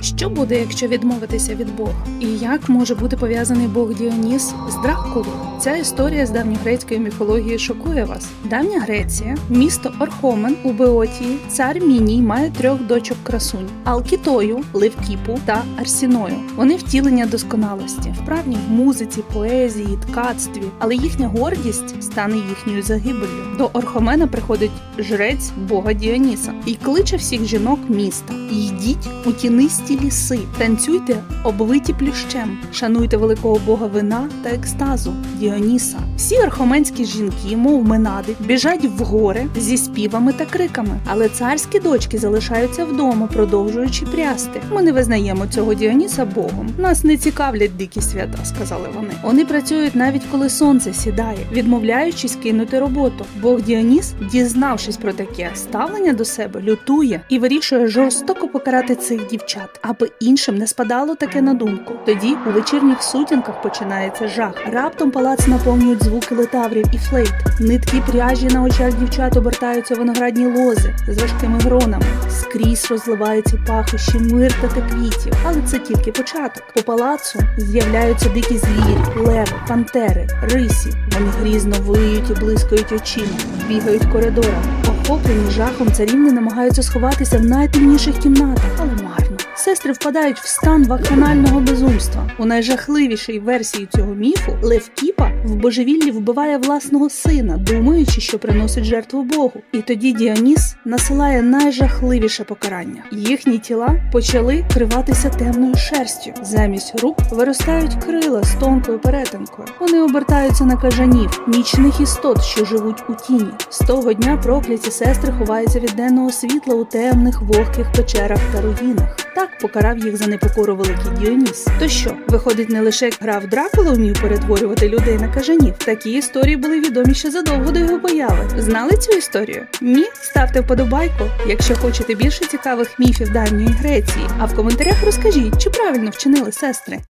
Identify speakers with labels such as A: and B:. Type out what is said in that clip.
A: Що буде, якщо відмовитися від Бога? І як може бути пов'язаний Бог Діоніс з Дракулою? Ця історія з давньогрецької міфології шокує вас. Давня Греція, місто Орхомен у Беотії, цар Міній має трьох дочок красунь: Алкітою, Левкіпу та Арсіною. Вони втілення досконалості, вправні в музиці, поезії, ткацтві, але їхня гордість стане їхньою загибеллю. До Орхомена приходить жрець бога Діоніса і кличе всіх жінок міста. Йдіть у тінисті ліси, танцюйте обвиті плющем, шануйте великого бога вина та екстазу Діоніса. Всі архоменські жінки, мов менади, біжать в гори зі співами та криками, але царські дочки залишаються вдома, продовжуючи прясти. Ми не визнаємо цього Діоніса богом. Нас не цікавлять дикі свята, сказали вони. Вони працюють навіть коли сонце сідає, відмовляючись кинути роботу. Бог Діоніс, дізнавшись про таке ставлення до себе, лютує і вирішує жорстоко покарати цих дівчат, аби іншим не спадало таке на думку. Тоді у вечірніх сутінках починається жах. Раптом палац наповнюють звуки летаврів і флейт. Нитки пряжі на очах дівчат обертаються виноградні лози з важкими гронами. Скрізь розливаються пахощі мирта та квітів, але це тільки початок. По палацу з'являються дикі звірі, леви, пантери, рисі. Вони грізно виють і блискають очима, бігають коридорами. Охоплені жахом царівни намагаються сховатися в найтемніших кімнатах, але марно. Сестри впадають в стан вакханального безумства. У найжахливішій версії цього міфу Лев Кіпа в божевіллі вбиває власного сина, думаючи, що приносить жертву Богу. І тоді Діоніс насилає найжахливіше покарання. Їхні тіла почали криватися темною шерстю. Замість рук виростають крила з тонкою перетинкою. Вони обертаються на кажанів, нічних істот, що живуть у тіні. З того дня прокляті сестри ховаються від денного світла у темних вогких печерах та руїнах. Так покарав їх за непокору великий Діоніс. То що, виходить, не лише грав Дракула вмів перетворювати людей на кажанів. Такі історії були відомі ще задовго до його появи. Знали цю історію? Ні? Ставте вподобайку, якщо хочете більше цікавих міфів давньої Греції. А в коментарях розкажіть, чи правильно вчинили сестри.